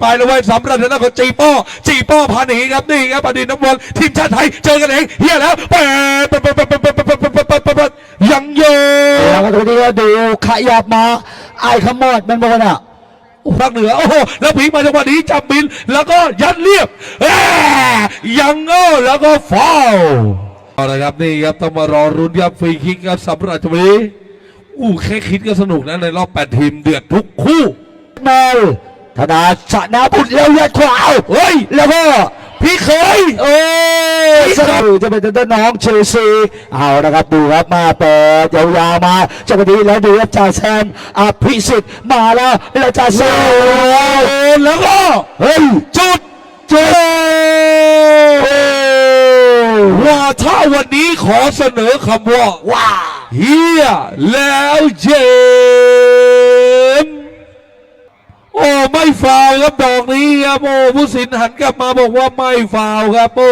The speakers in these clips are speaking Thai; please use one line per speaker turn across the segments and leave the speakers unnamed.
ไปเลยเว้ยสำหรับทางด้านของจีโป้จีโป้พาหนีครับนี่ครับอดีตนักบอลทีมชาติไทยเจอกันเองเฮียแล้วเปิดเปิดเปิดเปิดเปิดเปิดเปิดเปิดเปิดเปิดยังโย
แล้วก็ตรงนี้ก็ดูขยับมาไอ้ขมอดมันบอกน่ะ
ภาคเหนือโอ้โหแล้วพลิกมาจังหวะนี้จับบิน แล้วก็ยัดเรียบยังโง่แล้วก็ฟาวเอาละครับนี่ครับต้องมารอรุ้นครับฟรีคิกครับสำหรับชวีอู้แค่คิดก็สนุกนะในรอบแปดทีมเดือดทุกคู่
แมว ธนาชนะบุตรแล้วยัดขวาเอา
เฮ้ย
แล้วก็
พี่เคย
โอ้ยสนุกจะเป็นต้นน้องเชลซีเอานะครับดูครับมาเปิดยาวๆมาจังหวะนี้แล้วดูครับจ่าแซมอภิสิทธิ์มาแล้วแล้วจ่าแซม
แล้วก็
เฮ้ย
จุด
เจ้า
ว่าถ้าวันนี้ขอเสนอคำว่า
ว้า
เฮียแล้วเจมส์ โอ้ไม่ฟาวครับดอกนี้ครับโอ้ผู้สินหันกลับมาบอกว่าไม่ฟาวครับโอ้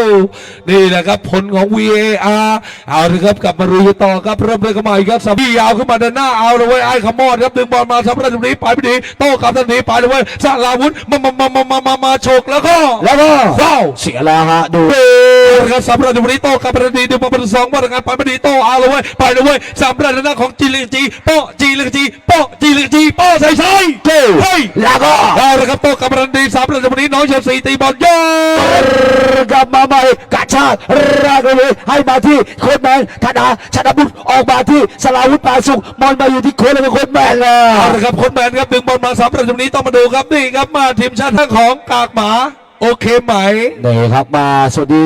นี่แหละครับผลของ VAR เอาเละครับกลับมาลุยต่อครับเริ่มเลยกันใหม่ครับสับพี่ยาวขึ้นมาด้านหน้าเอาเลยเว้ยไอ้ขมอดครับดึงบอลมาสำหรับตรงนี้ไปไม่ดีโต้กลับทันทีไปเลยเว้ยสาลาวุธมามามามามามามาฉกแล้วก็
แล้วก็
ฟาวล์
เสียแล้วฮะดู
ครับสำหรับวันนี้โต้กับประเด็นเดียวมาเป็นสองมาตรการไปไม่ดีโต้เอาเลยเว้ยไปเลยเว้ยสำหรับหน้าของจีเลจีโป้จีเลจีโป้จีเลจีโป้ใส่ใส่
เก้
เฮ้ย
แล้วก็
เอาละครับโต้กับประเด็นสำหรับวันนี้น้องเชลซีตีบอลโย
กลับมาใหม่กระชากรากเลยให้มาที่โค้ดแมนธนาชนะบุตรออกมาที่สลาวุธปาสุกบอลมาอยู่ที่โค้ดแล้วเป็นโค้ดแมนเลย
เอาละครับคนแมนครับดึงบอลมาสำหรับวันนี้ต้องมาดูครับนี่ครับมาทีมชาติทั้งของกากหมาโอเคไหม
นี่ครับมาสวัสดี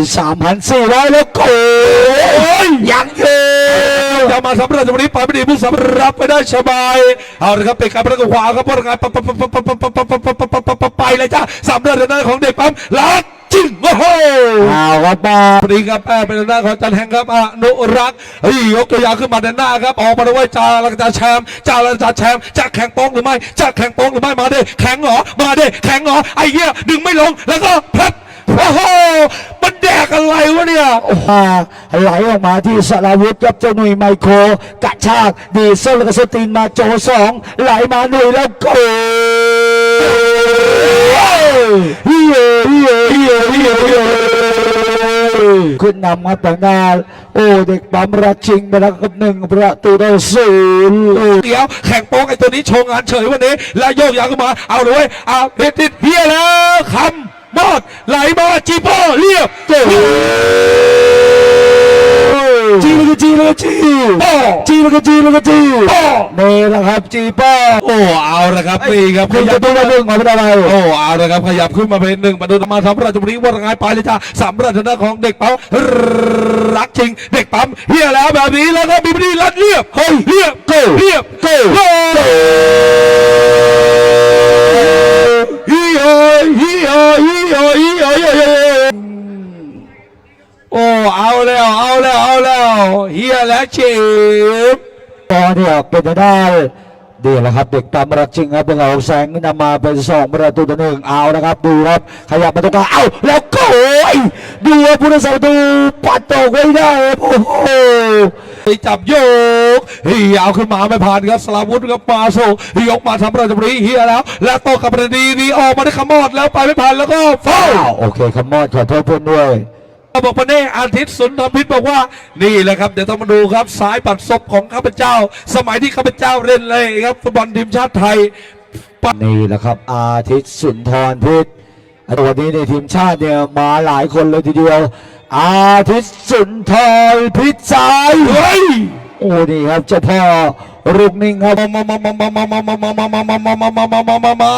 3,400แล้วโกยยังเยอะ
จะมาสำหรับวันนี้ไปไม่ดีผู้สำรับไปได้สบาย เอาละครับเป็นการประกขวาครับประการไปเลยจ้าสำหรับหน้าของเด็กปั๊มลักจริงโอ้โห
เอาครับมา
ปรีครับแป้เป็นหน้าของจันแหงครับอนุรักษ์เฮ้ยยกตัวยาวขึ้นมาด้านหน้าครับออกมาด้วยจ่าลักจ่าแชมป์จ่าลักจ่าแชมป์จะแข่งโป้งหรือไม่จะแข่งโป้งหรือไม่มาเด้แข่งเหรอมาเด้แข่งเหรอไอ้เหี้ยดึงไม่ลงแล้วก็พลัดโอ้โหมันแดก อะไรวะเนี่ย
มาไหลออกมาที่สลาวุธครับเจ้าหนุ่ยไมโคร กระชากดีเซลแล้วก็สตีนมาโจสองไหลมาหนุ่ยแล้วโกเฮียเฮียเฮียเฮียเฮียขึ้นนำมาแต่งงานโอ้เด็กปั๊มรักชิงไปแล้วกับหนึ่งประตูต่อศูนย์
เดี๋ยวแข่งโป๊กไอ้ตัวนี้โชว์งานเฉยวันนี้แล้วโยกยาวขึ้นมาเอาเลยเอาเด็ดติดเฮียแล้วคำ ดไหลมาจีโป้เรียบโจ้
จีแล้วก็จีแล้วก็จี
โป้
จีแล้วก็จีแล้วก็จี
โป้
นี่แหละครับจีป้า
โอ้เอาละครับนี่ครับ
คุณจะต้องมาเรื่องของอะไร
โอ้เอาละครับขยับขึ้นมาเป็นหนึ่งประตูมาสำหรับจังหวะนี้ว่าไงไปเลยจ้าสำหรับทางด้านของเด็กปั๊มรักจริงเด็กปั๊มเฮียแล้วแบบนี้แล้วก็มีพอดีรัดเรียบเฮ้ยเรียบ
โก้
เรียบ
โก้
แล้วเอาแล้วเฮียแล้วเจ็บ
ตอนเนี่ยเป็นได้ดีแหละครับเด็กตามรักจริงครับเป็นเอาแสงนำมาเป็นสองประตูต่อหนึ่งเอานะครับดูครับขยับมาตรงกลางเอาแล้วก็โอ้ยดูว่าผู้รักษาประตูปัดตกไว้ได้โอ้โห
ไปจับโยกเฮียเอาขึ้นมาไม่ผ่านครับสลาวุธกับมาโซยกมาทำประตูนี้เฮียแล้ว แล้วโตกับประดีดีออกมาได้ขมอดแล้วไปไม่ผ่านแล้วก็ฟา
อ้าวโอเคคำมอดขอโทษเพื่อนด้วย
บอกปะเน่อาทิตย์สุนทรพิษบอกว่านี่แหละครับ เดี๋ยวต้องมาดูครับสายปัดศพของข้าพเจ้า สมัยที่ข้าพเจ้าเล่นเลยครับฟุตบอลทีมชาติไทย
นี่แหละครับ อาทิตย์สุนทรพิษวันนี้ในทีมชาติเนี่ยมาหลายคนเลยทีเดียว อาทิตย์สุนทรพิษสาย
เฮ้ย
โอ้นี่ครับเจ้าพ่อลูกนิ่งครับ
มามามามามามามามามามามามามามามามามา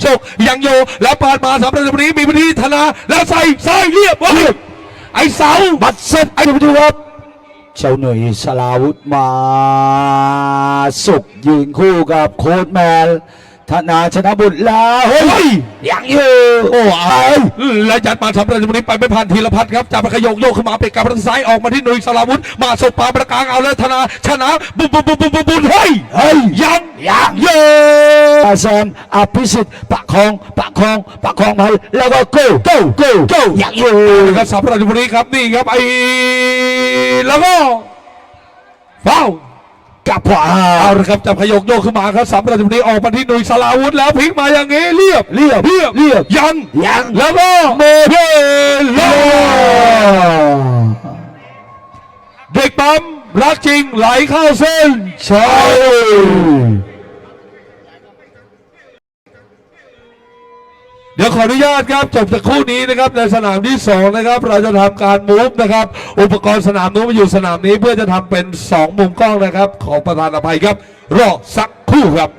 โชคยังโยแล้วปาดมาสำหรับวันนี้มีพิธีธนาแล้วใส่ใส่เรียบเรียบ ไอ้เสา
บัตรเซตไอ้ดูครับเจ้าหน่วยสลาวุธมาสุกยืนคู่กับโค้ดแมนธนาชนะบุตรแล้วเฮ้
เฮ้
ย
ย
ยังอยู่
โอ้เอาแล้วยัดมาทำประตูนี้ไปไม่ผ่านธีรพัฒน์ครับจับไปขยกโยกขึ้นมาเป็นการประตูซ้ายออกมาที่หนุ่ยสลาวุธมาสบปาประกางเอาแล้วธนาชนะบุบบุบบุบบุบบุบเฮ้ย
เฮ้ย
ยัง
ยัง
โย
อาแซมอภิสิทธิ์ประคองประคองประคองไปแล้วก็โก้โก้โก้โก้ยังอยู่
ครับสำหรับวันนี้ครับนี่ครับไอ้แล้วก็ฟาว
กับขวา
เอาละครับจับขยกโยกขึ้นมาครับสามประตูนี้ออกมาที่หนุ่ยสลาวุธแล้วพลิกมาอย่างนี้เรียบ
เรียบ
เรียบ
เรียบ
ยัง
ยัง
แล้วก็โมเพโลเด็กปั๊มรักจริงไหลเข้าเส้น
ใช่
ดี๋ยวขออนุญาตครับจบจากคู่นี้นะครับในสนามที่สองนะครับเราจะทำการมูฟนะครับอุปกรณ์สนามนู้นมาอยู่สนามนี้เพื่อจะทำเป็นสองมุมกล้องนะครับ ขอประธานอภัยครับ รอสักครู่ครับ